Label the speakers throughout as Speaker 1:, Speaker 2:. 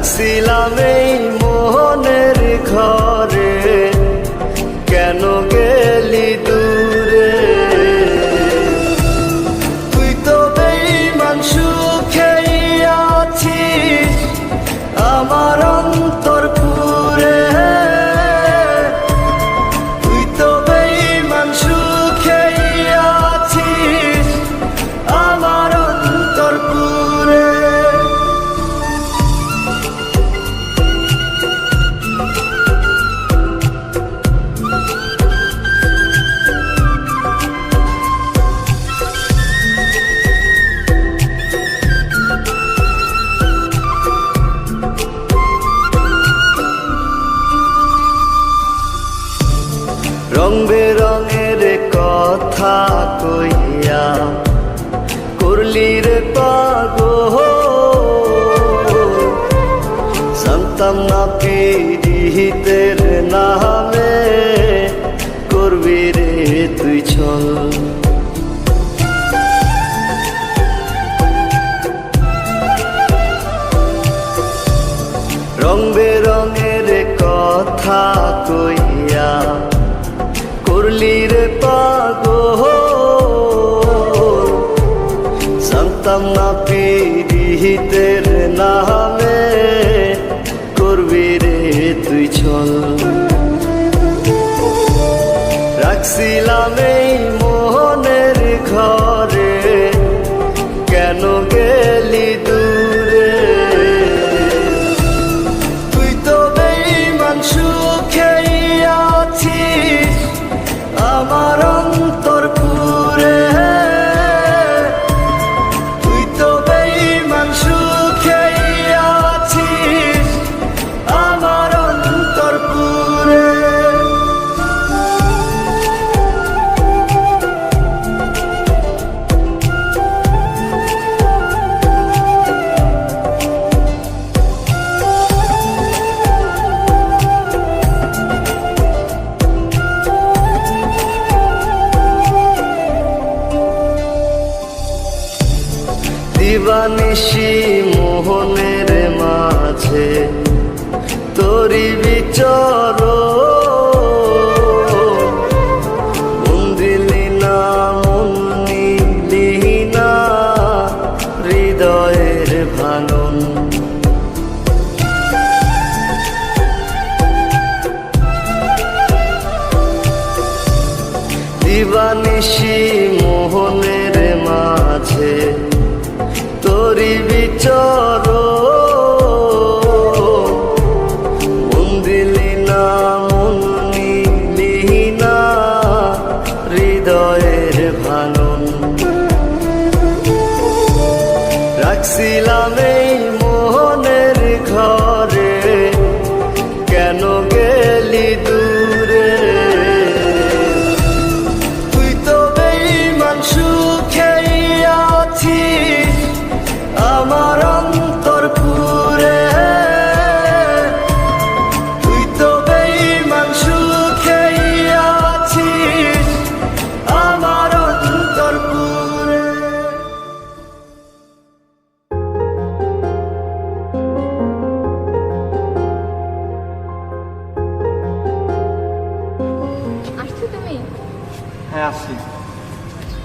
Speaker 1: রাখছিলাম কথা কইয়া করলি রে পাগো সন্তাম না পিড়িতের নামে করবি রে তুই ছল।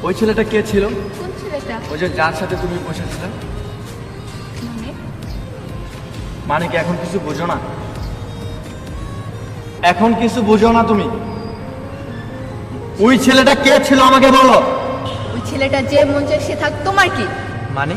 Speaker 2: ওই ছেলেটা কে ছিল?
Speaker 3: কোন ছেলেটা?
Speaker 2: ওই যে যার সাথে তুমি বসেছিলে?
Speaker 3: মানে?
Speaker 2: মানে কি এখন কিছু বোঝো না? এখন কিছু বোঝো না তুমি? ওই ছেলেটা কে ছিল আমাকে বলো?
Speaker 3: ওই ছেলেটা যে মন চায় সে থাক তোমার কি?
Speaker 2: মানে?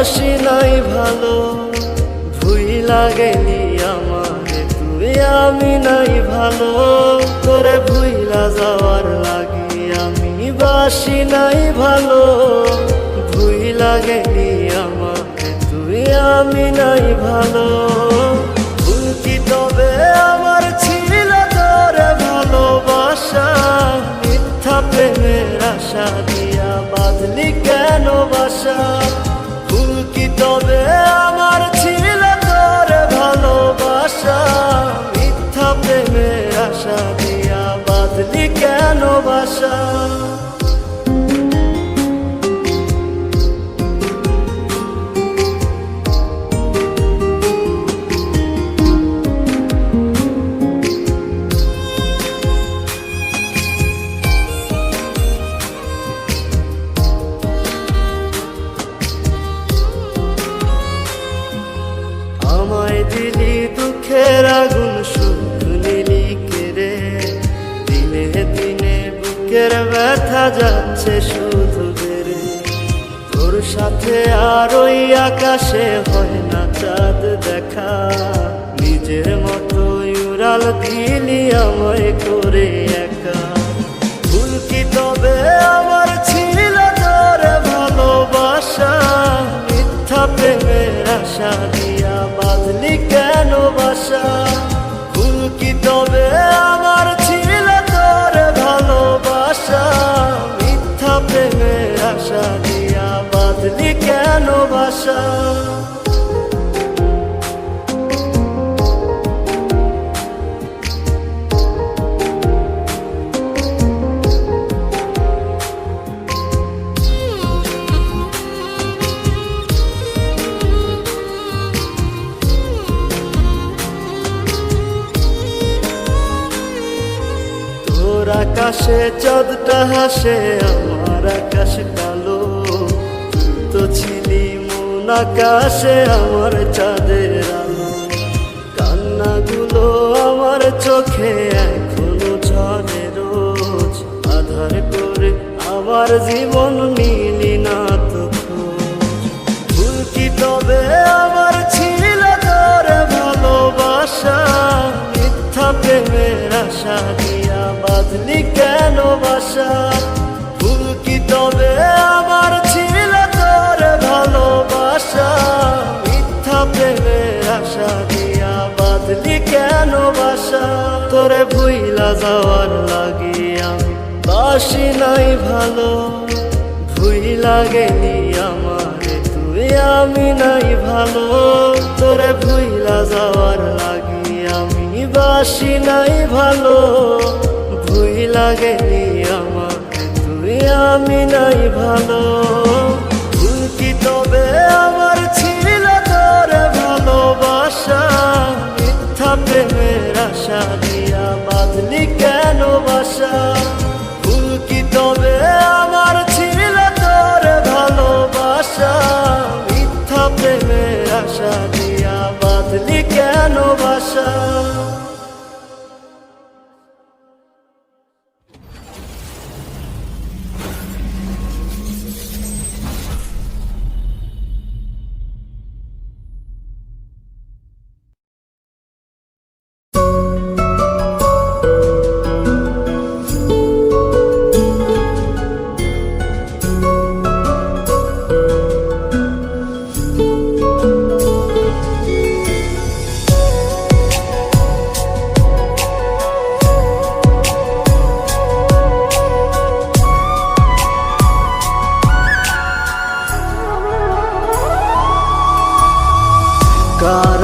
Speaker 1: বাসি নাই ভালো, ভুই লাগেনি আমারে। তুই আমি নাই ভালো করে ভুইলা যাওয়ার লাগে। আমি বাসি নাই ভালো, ভুই লাগেনি আমারে। তুই আমি নাই ভালো ভুলকি তবে আমার ছিল তোরে ভালোবাসা। মিথ্যা প্রেমের আশা দিয়া বাদলি কেন বাসা? কি দেখা নিজের মতো উড়াল দিলি আমায় করে একা। ভুল কি তবে আমার ছিল তোর ভালোবাসা? মিথ্যা প্রেমের আশা দিয়া বাদলি কেন বাসা? ভুল কি তবে আমার ছিল তোর ভালোবাসা? মিথ্যা প্রেমের আশা দিয়া বাদলি কেন বাসা? তোর আকাশে, চাঁদটা হাসে, আমার আকাশ কালো। তো ছিলি মন আকাশে, আমার চাঁদের আলো। কান্নাগুলো আমার চোখে, এখনও ঝরে রোজ। আধার করে আমার জীবন নিলি না তো তবে আমার ছিল তোর ভালোবাসা, মিথ্যা প্রেমের আশা ভুইলা যাওয়ার লাগে আমি বাসি নাই ভালো ভুই লাগেনি আমারে, তুই আমি নাই ভালো। তোরে ভুইলা যাওয়ার লাগি আমি বাসি নাই ভালো ভুই লাগেনি আমারে, তুই আমি নাই ভালো। ভুল কি তবে আমার প্রেমের আশা দিয়া বাদলি কেন বাসা?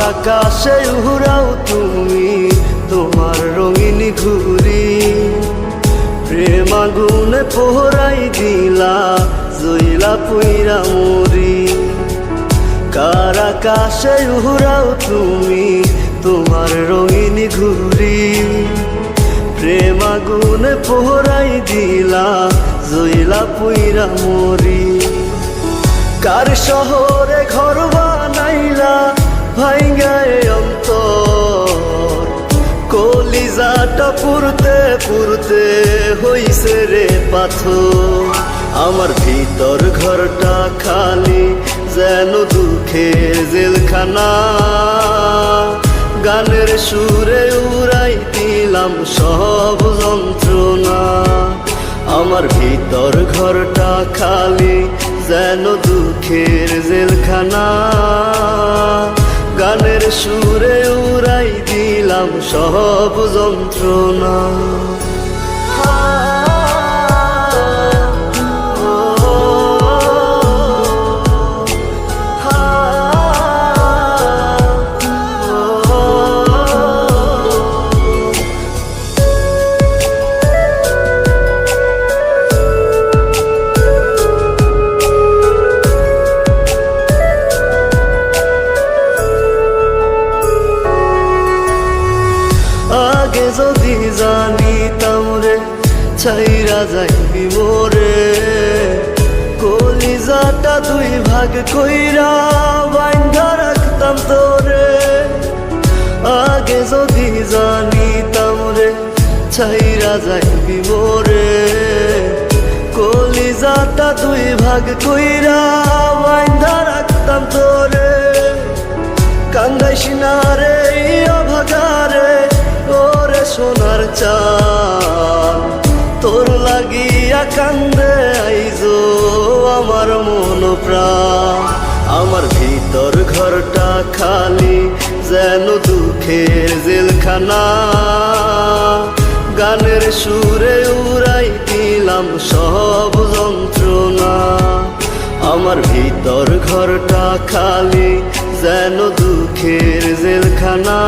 Speaker 1: আকাশে উড়াও তুমি, তোমার রঙিন ঘুরি। প্রেম আগুনে পোহরাই দিলা জইলা পুইরা মরি। কার আকাশে উড়াও তুমি, তোমার রঙিন ঘুরি। প্রেম আগুনে পোহরাই দিলা জইলা পুইরা মরি। কার শহরে ঘর বানাইলা ভাইঙ্গায় অন্তর। কলিজাটা পুরতে পুরতে হইছে রে পাথর। আমার ভিতর ঘরটা খালি যেন দুঃখের জেলখানা। গানের সুরে উড়াই দিলাম সব যন্ত্রণা। আমার ভিতর ঘরটা খালি যেন দুঃখের জেলখানা। গানের সুরে উড়াই দিলাম সব যন্ত্রণা। কলিজাটা দুই ভাগ কইরা বাইন্ধা রাখতাম তোরে। আগে যদি জানিতাম রে, ছাইরা যাইবি মোরে। কলিজাটা দুই ভাগ কইরা বাইন্ধা রাখতাম তোরে। কান্দাইস না রে অভাগারে, ওরে সোনার চা তোর লাগিয়া কান্দে আমার মন প্রাণ। আমার ভিতর ঘরটা খালি, যেন দুঃখের জেলখানা। গানের সুরে উড়াই দিলাম সব যন্ত্রণা। আমার ভিতর ঘরটা খালি, যেন দুঃখের জেলখানা।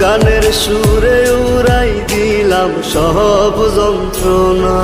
Speaker 1: গানের সুরে উড়াই দিলাম সব যন্ত্রণা।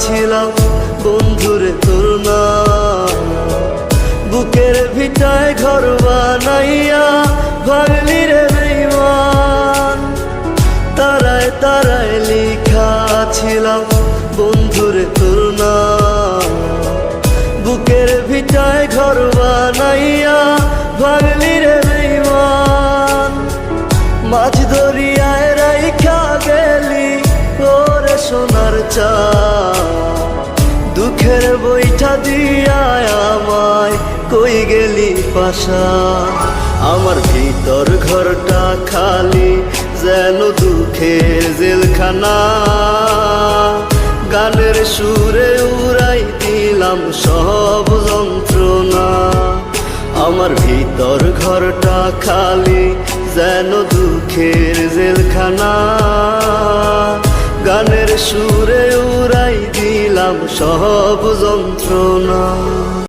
Speaker 1: ছিলাম বন্ধুরে তোর বুকের ভিটায় ঘর বানাইয়া ভাগলি রে তারায় তারায় লিখা ছিলাম পাশা আমার ভিতর ঘরটা খালি, যেন দুঃখের জেলখানা। গানের সুরে উড়াই দিলাম সব যন্ত্রণা। আমার ভিতর ঘরটা খালি, যেন দুঃখের জেলখানা। গানের সুরে উড়াই দিলাম সব যন্ত্রণা।